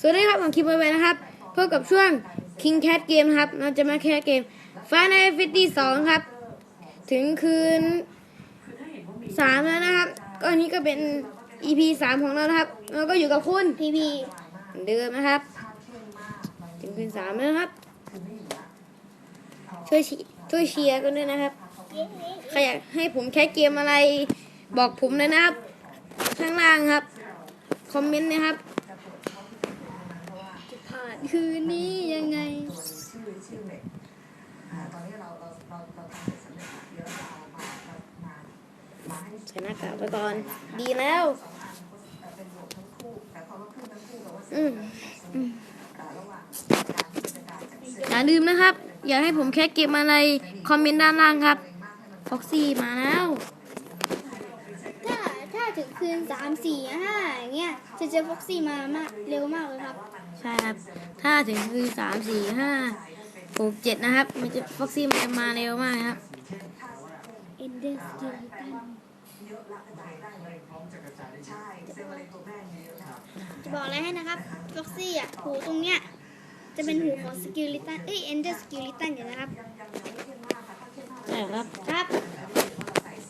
สวัสดีครับผมคิมเบอร์เวนนะครับพบกับช่วง King Cat Game ครับ เราจะมาแคสเกม Final Fantasy 2ครับ ถึงคืน3แล้วนะครับ ก็อันนี้ก็เป็น EP 3ของเรานะครับ เราก็อยู่กับคุณพีพีเหมือนเดิมนะครับ ถึงคืน3แล้วนะครับ ช่วยเชีช่วยเชียร์กันด้วยนะครับ ใครอยากให้ผมแคสเกมอะไรบอกผมเลยนะครับ ข้างล่างครับ คอมเมนต์นะครับจะผ่านคืนนี้ยังไงใส่หน้ากากไปก่อนดีแล้วอืมอืมอย่าลืมนะครับ อยากให้ผมแค่เก็บอะไร คอมเมนต์ด้านล่างครับฟ็อกซี่มาแล้ว ถ้าถ้าถึงคืนสามสี่ห้าอย่างเงี้ยจะเจอฟ็อกซี่มามากเร็วมากเลยครับ ใช่ครับ ถ้าถึงคือสามสี่ห้าหกเจ็ดนะครับ มันจะฟ็อกซี่มันจะมาเร็วมากครับเอนเดอร์สกิลตันจะบอกอะไรให้นะครับฟ็อกซี่อะหูตรงเนี้ยจะเป็นหูของสกิลตันเอ้ยเอนเดอร์สกิลตันอยู่นะครับใช่ครับ ครับ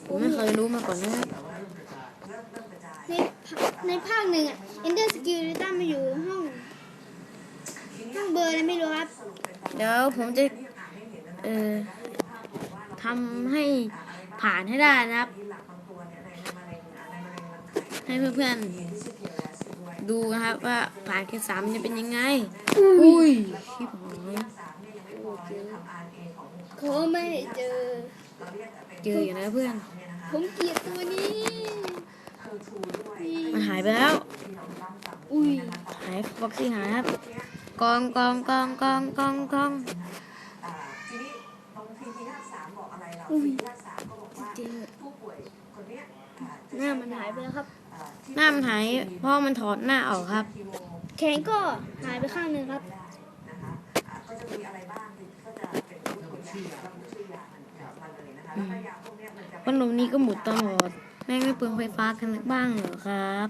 ผมไม่เคยรู้มาก่อนนะครับในในภาคหนึ่งอะเอนเดอร์สกิลตันมาอยู่ห้องห้อง เบอร์อะไรไม่รู้ครับ เดี๋ยวผมจะ เอ่อทำให้ผ่านให้ได้นะครับ ให้เพื่อนๆ ดูนะครับ ว่าผ่านแค่สามจะเป็นยังไง อุ้ยชิบหายเขาไม่เจอ เจออยู่นะเพื่อน ผมเกลียดตัวนี้มันหายไปแล้ว อุ้ย หายฟ็อกซี่หายครับ กองกองกองกองกองกองอุ้ยเจอหน้ามันหายไปแล้วครับ หน้ามันหายเพราะมันถอดหน้าออกครับ แขนก็หายไปข้างหนึ่งครับพัดลมนี้ก็หมุนตลอดแม่งไม่เปลืองไฟฟ้ากันบ้างเหรอครับ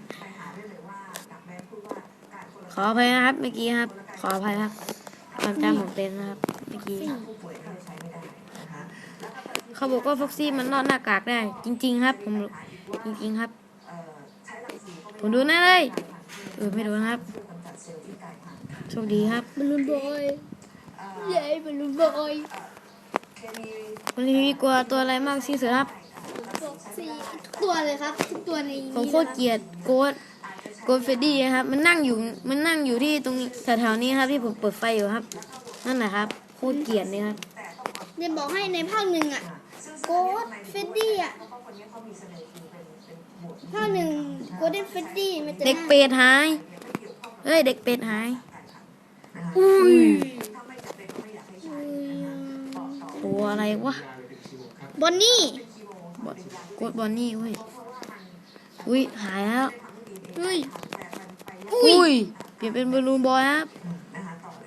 ขออภัยนะครับเมื่อกี้ครับข ออภัยครับความจำผมเป็นนะครับเมื่อกี้เขาบอกว่าฟ็อกซี่มันรอดหน้ากากได้ จริง ๆ ครับ ผมจริงๆครับ ผมดูแน่เลยเออไม่ดูนะครับโชคดีครับบอลลูนบอยเย้บอลลูนบอยคุณพี่กลัวตัวอะไรมากที่สุดครับฟ็อกซี่ทุกตัวเลยครับ ทุกตัวในผมนี้โคตรเกลียดโกด โกดเฟดดี้ครับ มันนั่งอยู่มันนั่งอยู่ที่ตรงนี้แถวๆนี้ครับที่ผมเปิดไฟอยู่ครับ นั่นแหละครับโคตรเกลียดเลยครับเนี่ยบอกให้ในภาคหนึ่งอะโกดเฟดดี้อะภาคหนึ่งโกดเดนเฟดดี้มันจะเด็กเป็ดหายเฮ้ยเด็กเป็ดหายอุ้ยตัวอะไรวะบอนนี่บอดโกดบอนนี่เว้ยอุ้ยหายแล้ว เฮ้ยอุ้ยเปลี่ยนเป็นบอลลูนบอยครับ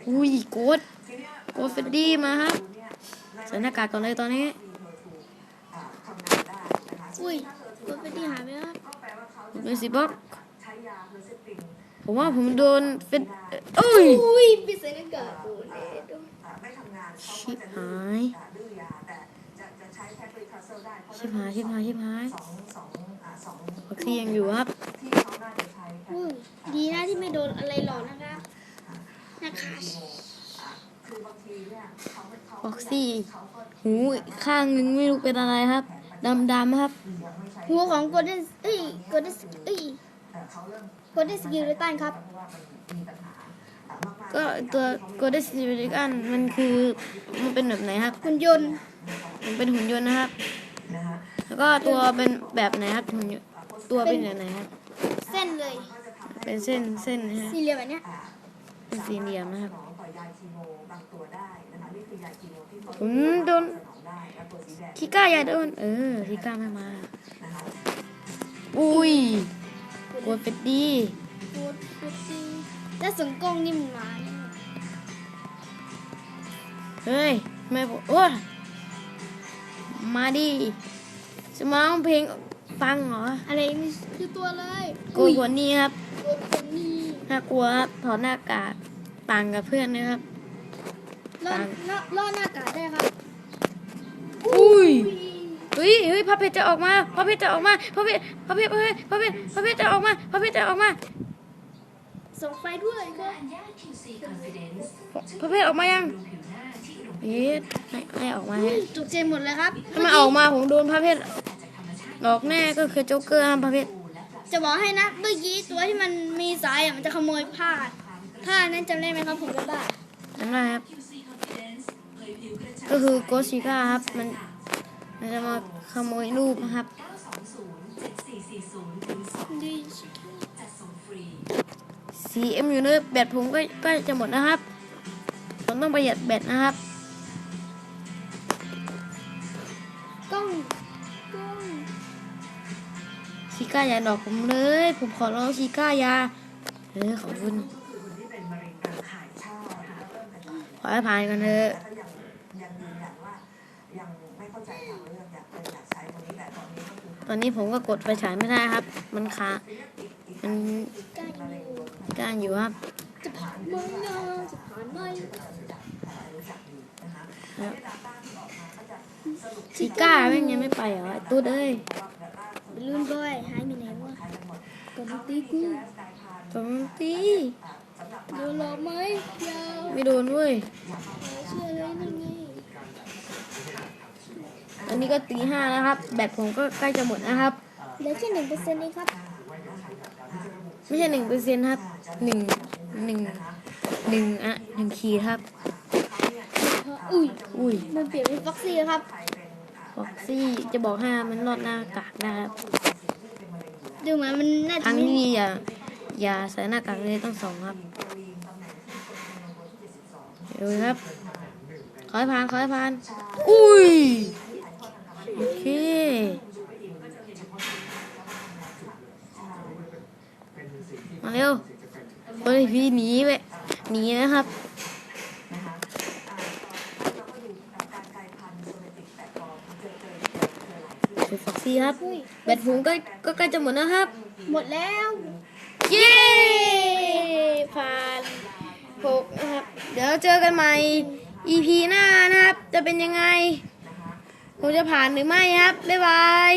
อุ้ยโกดโกดเฟดดี้มาครับใส่หน้ากากก่อนเลยตอนนี้อุ้ยโกดเฟดดี้หายไปแล้วครับผมเป็นสิบล็อกผมว่าผมโดนเฟดเอ้ยอุ้ยปิดใส่หน้ากากโดนเลยโดนชิบหายชิบหายชิบหายชิบหาย วัคซีนยังอยู่ครับอุ้ยดีนะที่ไม่โดนอะไรหรอกนะครับ นะคะฟ็อกซี่หูอีกข้างหนึงไม่รู้เป็นอะไรครับ ดำๆครับหัวของโกลเด้นเอ้ยโกลเด้นเอ้ยโกลเด้นสกิลตันครับก็ตัวโกลเด้นซิลิกันมันคือมันเป็นแบบไหนครับ หุ่นยนต์ มันเป็นหุ่นยนต์นะครับแล้ว ก็ตัวเป็นแบบไหนครับหุ่นยนต์ตัวเป็นแบบไหนครับ เส้นเลย เป็นเส้นเส้นนะฮะสี่เหลี่ยมแบบเนี้ยเป็นสี่เหลี่ยมนะครับผมโดนคิก้าอย่าโดน เออคิก้าไม่มา อุ้ยกดเฟดดี้โกดเฟดดี้แล้วสงกล้องนี่มันมาเนี่ยเฮ้ย ไม่บอกโอ้ยมาดิ จะมาร้องเพลงฟังเหรออะไรนี่คือตัวอะไรโกดหัวนี้ครับโกดคนนี้น่ากลัวครับถอดหน้ากากต่างกับเพื่อนนะครับรอดรอดรอดหน้ากากได้ครับอุ้ยเฮ้ยเฮ้ยพระเพชรจะออกมาพระเพชรจะออกมาพระเพชรพระเพชรพระเพชรพระเพชรพระเพชรจะออกมาพระเพชรจะออกมาส่งไฟด้วยครับพระเพชรออกมายังเอ๊ะให้ให้ออกมาให้จุกใจหมดเลยครับถ้ามันออกมาผมโดนพระเพชร หลอกแน่ก็คือโจ๊กเกอร์ครับพระเพชรจะบอกให้นะเมื่อกี้ตัวที่มันมีสายอะมันจะขโมยผ้าผ้านั้นจำได้ไหมครับผมก็บ้านั่นแหละครับ ก็คือโกชิก้าครับมันมันจะมาขโมยรูปนะครับดีสีเอ็มอยู่เนอะแบตผมก็ใกล้จะหมดนะครับ ผมต้องประหยัดแบตนะครับ ก้าอย่าดอกผมเลย ผมขอร้องชิก้าอย่าเออขอบคุณขอให้ผ่านกันเถอะตอนนี้ผมก็กดไฟฉายไม่ได้ครับ มันค้างมันก้างอยู่ครับจะผ่านไหมนะจะผ่านไหมชิก้าแม่งยังไม่ไปเหรอไอ้ตุ๊ดเอ้ย บอลลูนบอยหายไปไหนวะกดตีกูผมตีโดนหลอกไหมยาวไม่โดนเว้ยเชื่อเลยนั่นไงอันนี้ก็ตีห้าแล้วครับ แบตผมก็ใกล้จะหมดนะครับเหลือแค่หนึ่งเปอร์เซ็นต์เองครับ ไม่ใช่หนึ่งเปอร์เซ็นต์ครับหนึ่งหนึ่งหนึ่งอะหนึ่งขีดครับ อุ้ยอุ้ยมันเปลี่ยนเป็นฟ็อกซี่ครับ ฟ็อกซี่จะบอกให้มันรอดหน้ากากนะครับดูเหมือนมันน่าคจะรั้งไม่นี้อย่าอย่าใส่หน้ากากเลยต้องสองครับเดี๋ยวครับขอให้ผ่านขอให้ผ่าน อุ้ยโอเคมาเร็วเฮ้ยพี่หนีไปหนีนะครับ คือฟ็อกซี่ครับอุ้ยแบตผมก็ก็ใกล้จะหมดนะครับ หมดแล้ว เย้ผ่านหกนะครับ เดี๋ยวเจอกันใหม่ EP หน้านะครับ จะเป็นยังไง ผมจะผ่านหรือไม่ครับ บ๊ายบาย